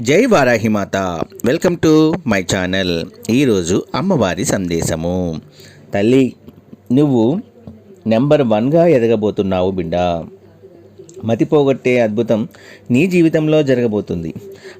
జై Varahimata welcome to my channel. ఈరోజు అమ్మవారి సందేశము. తల్లి నువ్వు నెంబర్ వన్గా ఎదగబోతున్నావు బిడ్డ మతిపోగొట్టే అద్భుతం నీ జీవితంలో జరగబోతుంది.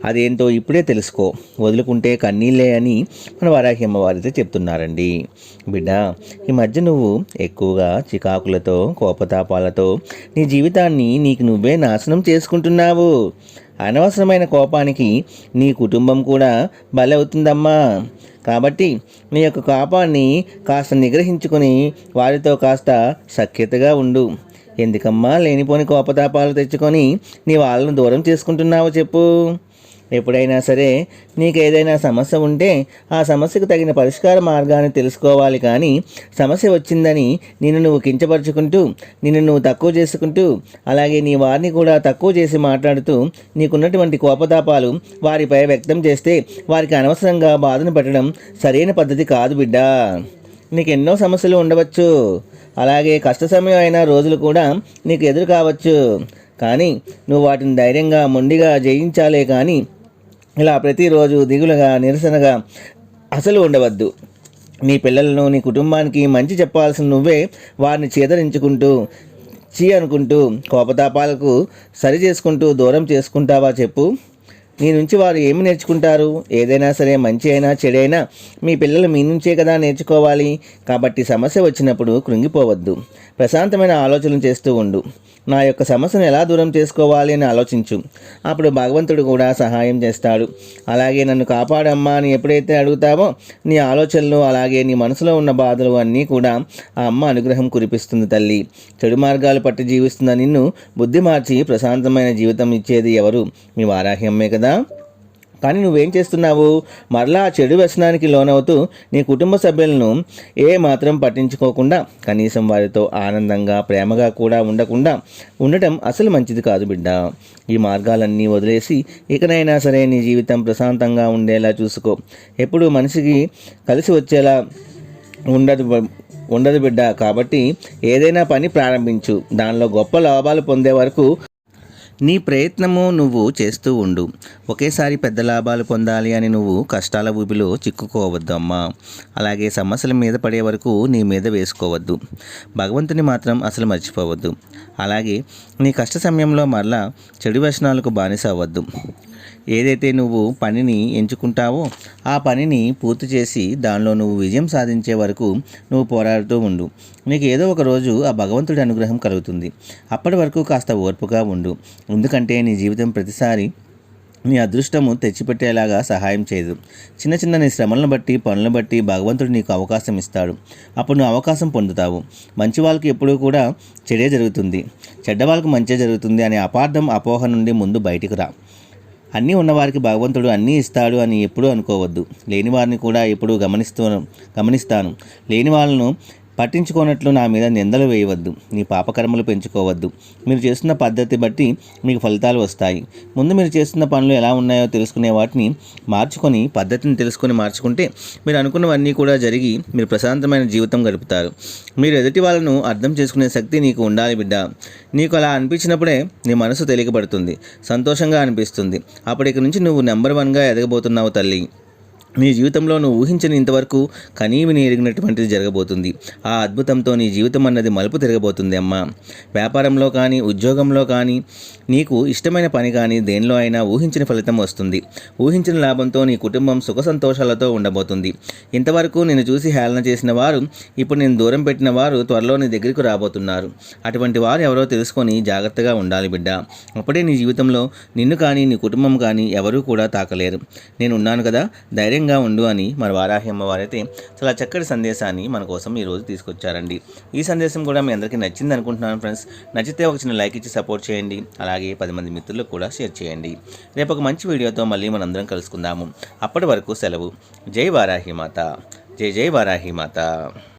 అదేంటో ఇప్పుడే తెలుసుకో. వదులుకుంటే కన్నీళ్ళే అని మన వారాహి అమ్మవారితో చెప్తున్నారండి. బిడ్డ ఈ మధ్య నువ్వు ఎక్కువగా చికాకులతో కోపతాపాలతో నీ జీవితాన్ని నీకు నువ్వే నాశనం చేసుకుంటున్నావు. అనవసరమైన కోపానికి నీ కుటుంబం కూడా బలవుతుందమ్మా. కాబట్టి నీ యొక్క కోపాన్ని కాస్త నిగ్రహించుకొని వారితో కాస్త సఖ్యతగా ఉండు. ఎందుకమ్మా లేనిపోని కోపతాపాలు తెచ్చుకొని నీ వాళ్ళను దూరం చేసుకుంటున్నావో చెప్పు. ఎప్పుడైనా సరే నీకు ఏదైనా సమస్య ఉంటే ఆ సమస్యకు తగిన పరిష్కార మార్గాన్ని తెలుసుకోవాలి కానీ సమస్య వచ్చిందని నిన్ను నువ్వు కించపరుచుకుంటూ నిన్ను నువ్వు తక్కువ చేసుకుంటూ అలాగే నీ వారిని కూడా తక్కువ చేసి మాట్లాడుతూ నీకున్నటువంటి కోపతాపాలు వారిపై వ్యక్తం చేస్తే వారికి అనవసరంగా బాధను పెట్టడం సరైన పద్ధతి కాదు బిడ్డా. నీకు ఎన్నో సమస్యలు ఉండవచ్చు. అలాగే కష్ట సమయం అయిన రోజులు కూడా నీకు ఎదురు కావచ్చు. కానీ నువ్వు వాటిని ధైర్యంగా మొండిగా జయించాలే కానీ ఇలా ప్రతిరోజు దిగులుగా నిరసనగా అసలు ఉండవద్దు. నీ పిల్లలను నీ కుటుంబానికి మంచి చెప్పాల్సిన నువ్వే వారిని చేదరించుకుంటూ చీ అనుకుంటూ కోపతాపాలకు సరి చేసుకుంటూ దూరం చేసుకుంటావా చెప్పు. నీ నుంచి వారు ఏమి నేర్చుకుంటారు? ఏదైనా సరే మంచి అయినా చెడైనా మీ పిల్లలు మీ నుంచే కదా నేర్చుకోవాలి. కాబట్టి సమస్య వచ్చినప్పుడు కృంగిపోవద్దు. ప్రశాంతమైన ఆలోచనలు చేస్తూ ఉండు. నా యొక్క సమస్యను ఎలా దూరం చేసుకోవాలి అని ఆలోచించు. అప్పుడు భగవంతుడు కూడా సహాయం చేస్తాడు. అలాగే నన్ను కాపాడమ్మా అని ఎప్పుడైతే అడుగుతావో నీ ఆలోచనలు అలాగే నీ మనసులో ఉన్న బాధలు అన్నీ కూడా ఆ అమ్మ అనుగ్రహం కురిపిస్తుంది తల్లి. చెడు మార్గాలు పట్టి జీవిస్తున్న నిన్ను బుద్ధి మార్చి ప్రశాంతమైన జీవితం ఇచ్చేది ఎవరు? మీ వారాహ్యమ్మే కదా. కదా? కానీ నువ్వేం చేస్తున్నావు? మరలా ఆ చెడు వ్యసనానికి లోనవుతూ నీ కుటుంబ సభ్యులను ఏ మాత్రం పట్టించుకోకుండా కనీసం వారితో ఆనందంగా ప్రేమగా కూడా ఉండకుండా ఉండటం అసలు మంచిది కాదు బిడ్డ. ఈ మార్గాలన్నీ వదిలేసి ఇకనైనా సరే నీ జీవితం ప్రశాంతంగా ఉండేలా చూసుకో. ఎప్పుడు మనిషికి కలిసి వచ్చేలా ఉండదు ఉండదు బిడ్డ. కాబట్టి ఏదైనా పని ప్రారంభించు. దానిలో గొప్ప లాభాలు పొందే వరకు నీ ప్రయత్నము నువ్వు చేస్తూ ఉండు. ఒకేసారి పెద్ద లాభాలు పొందాలి అని నువ్వు కష్టాల ఊబిలో చిక్కుకోవద్దు అమ్మా. అలాగే సమస్యల మీద పడే వరకు నీ మీద వేసుకోవద్దు. భగవంతుని మాత్రం అసలు మర్చిపోవద్దు. అలాగే నీ కష్ట సమయంలో మరలా చెడు వ్యసనాలకు బానిస అవ్వద్దు. ఏదైతే నువ్వు పనిని ఎంచుకుంటావో ఆ పనిని పూర్తి చేసి దానిలో నువ్వు విజయం సాధించే వరకు నువ్వు పోరాడుతూ ఉండు. నీకు ఏదో ఒక రోజు ఆ భగవంతుడి అనుగ్రహం కలుగుతుంది. అప్పటి వరకు కాస్త ఓర్పుగా ఉండు. ఎందుకంటే నీ జీవితం ప్రతిసారి నీ అదృష్టము తెచ్చిపెట్టేలాగా సహాయం చేయదు. చిన్న చిన్న నీ శ్రమలను బట్టి పనులను బట్టి భగవంతుడు నీకు అవకాశం ఇస్తాడు. అప్పుడు నువ్వు అవకాశం పొందుతావు. మంచి వాళ్ళకి ఎప్పుడూ కూడా చెడే జరుగుతుంది. చెడ్డ వాళ్ళకి మంచి జరుగుతుంది అనే అపార్థం అపోహ నుండి ముందు బయటికి రా. అన్నీ ఉన్నవారికి భగవంతుడు అన్నీ ఇస్తాడు అని ఎప్పుడూ అనుకోవద్దు. లేని వారిని కూడా ఎప్పుడూ గమనిస్తూ గమనిస్తాను. లేని వాళ్ళను పట్టించుకోనట్లు నా మీద నిందలు వేయవద్దు. నీ పాపకర్మలు పెంచుకోవద్దు. మీరు చేస్తున్న పద్ధతి బట్టి మీకు ఫలితాలు వస్తాయి. ముందు మీరు చేస్తున్న పనులు ఎలా ఉన్నాయో తెలుసుకునే వాటిని మార్చుకొని పద్ధతిని తెలుసుకొని మార్చుకుంటే మీరు అనుకున్నవన్నీ కూడా జరిగి మీరు ప్రశాంతమైన జీవితం గడుపుతారు. మీరు ఎదుటి వాళ్ళను అర్థం చేసుకునే శక్తి నీకు ఉండాలి బిడ్డ. నీకు అలా అనిపించినప్పుడే నీ మనసు తేలికపడుతుంది. సంతోషంగా అనిపిస్తుంది. అప్పటికి నుంచి నువ్వు నెంబర్ వన్గా ఎదగబోతున్నావు తల్లి. నీ జీవితంలో నువ్వు ఊహించని ఇంతవరకు కనీవిని ఎరిగినటువంటిది జరగబోతుంది. ఆ అద్భుతంతో నీ జీవితం అన్నది మలుపు తిరగబోతుంది అమ్మా. వ్యాపారంలో కానీ ఉద్యోగంలో కానీ నీకు ఇష్టమైన పని కానీ దేనిలో అయినా ఊహించిన ఫలితం వస్తుంది. ఊహించిన లాభంతో నీ కుటుంబం సుఖ సంతోషాలతో ఉండబోతుంది. ఇంతవరకు నేను చూసి హేళన చేసిన వారు ఇప్పుడు నేను దూరం పెట్టిన వారు త్వరలో నీ దగ్గరికి రాబోతున్నారు. అటువంటి వారు ఎవరో తెలుసుకొని జాగ్రత్తగా ఉండాలి బిడ్డ. అప్పుడే నీ జీవితంలో నిన్ను కానీ నీ కుటుంబం కానీ ఎవరూ కూడా తాకలేరు. నేను ఉన్నాను కదా ధైర్యంగా ఉండు అని మన వారాహి అమ్మవారైతే చాలా చక్కటి సందేశాన్ని మన కోసం ఈరోజు తీసుకొచ్చారండి. ఈ సందేశం కూడా మీ అందరికీ నచ్చింది అనుకుంటున్నాను ఫ్రెండ్స్. నచ్చితే ఒక చిన్న లైక్ ఇచ్చి సపోర్ట్ చేయండి. అలాగే పది మంది మిత్రులకు కూడా షేర్ చేయండి. రేపు ఒక మంచి వీడియోతో మళ్ళీ మనందరం కలుసుకుందాము. అప్పటి వరకు సెలవు. జై వారాహి మాత. జై జై వారాహి మాత.